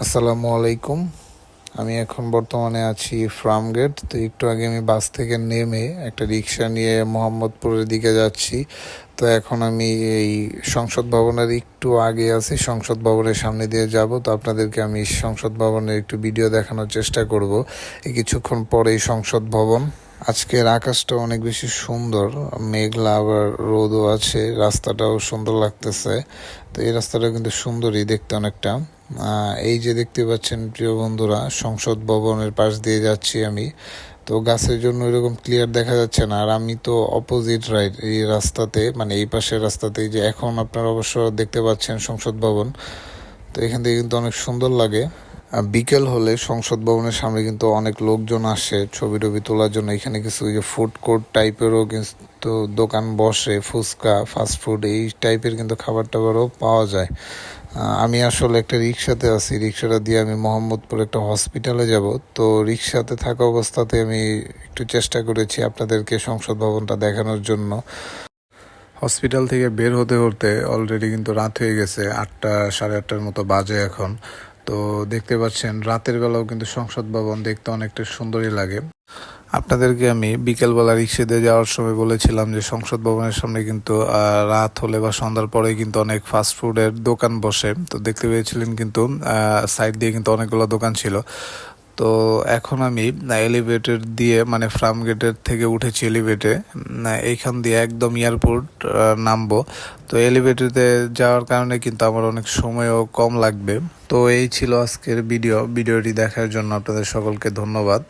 আসসালামু আলাইকুম। আমি এখন বর্তমানে আছি ফার্ম গেট তো একটু আগে আমি বাস থেকে নেমে একটা রিক্সা নিয়ে মোহাম্মদপুরের দিকে যাচ্ছি। তো এখন আমি এই সংসদ ভবনের একটু আগে আছি, সংসদ ভবনের সামনে দিয়ে যাব। তো আপনাদেরকে আমি সংসদ ভবনের একটু ভিডিও দেখানোর চেষ্টা করব। এই কিছুক্ষণ পরেই সংসদ ভবন। আজকের আকাশটা অনেক বেশি সুন্দর, মেঘলা আবার রোদও আছে, রাস্তাটাও সুন্দর লাগতেছে। তো এই রাস্তাটা কিন্তু সুন্দরই দেখতে অনেকটা। এই যে দেখতে পাচ্ছেন প্রিয় বন্ধুরা, সংসদ ভবনের পাশ দিয়ে যাচ্ছি আমি। তো গাছের জন্য এরকম ক্লিয়ার দেখা যাচ্ছে না। আর আমি তো অপোজিট রাইড এই রাস্তাতে মানে এই পাশের রাস্তাতে যে এখন আপনারা অবশ্য দেখতে পাচ্ছেন সংসদ ভবন। তো এখান থেকে কিন্তু অনেক সুন্দর লাগে। বিকেল হলে সংসদ ভবনের সামনে কিন্তু অনেক লোকজন আসে ছবি টবি তোলার জন্য। এখানে কিছু যে ফুড কোর্ট টাইপেরও কিন্তু দোকান বসে, ফুচকা ফাস্ট ফুড এই টাইপের কিন্তু খাবার টাবারও পাওয়া যায়। আমি আসলে একটা রিক্সাতে আছি। রিক্সাটা দিয়ে আমি মোহাম্মদপুর একটা হসপিটালে যাব। তো রিক্সাতে থাকা অবস্থাতে আমি একটু চেষ্টা করেছি আপনাদেরকে সংসদ ভবনটা দেখানোর জন্য। হসপিটাল থেকে বের হতে হতে অলরেডি কিন্তু রাত হয়ে গেছে আটটা, সাড়ে আটটার মতো বাজে এখন। তো দেখতে পাচ্ছেন, রাতের বেলাও কিন্তু সংসদ ভবন দেখতে অনেকটা সুন্দরই লাগে। আপনাদেরকে আমি বিকেলবেলা রিক্সা দিয়ে যাওয়ার সময় বলেছিলাম যে সংসদ ভবনের সামনে কিন্তু রাত হলে বা সন্ধ্যার পরে কিন্তু অনেক ফাস্টফুডের দোকান বসে। তো দেখতে পেয়েছিলেন কিন্তু সাইড দিয়ে কিন্তু অনেকগুলো দোকান ছিল। তো এখন আমি এলিভেটর দিয়ে মানে ফার্ম গেটের থেকে উঠেছি এলিভেটে এইখান দিয়ে একদম এয়ারপোর্ট নামবো। তো এলিভেটেতে যাওয়ার কারণে কিন্তু আমার অনেক সময়ও কম লাগবে। তো এই ছিল আজকের ভিডিও ভিডিওটি দেখার জন্য আপনাদের সকলকে ধন্যবাদ।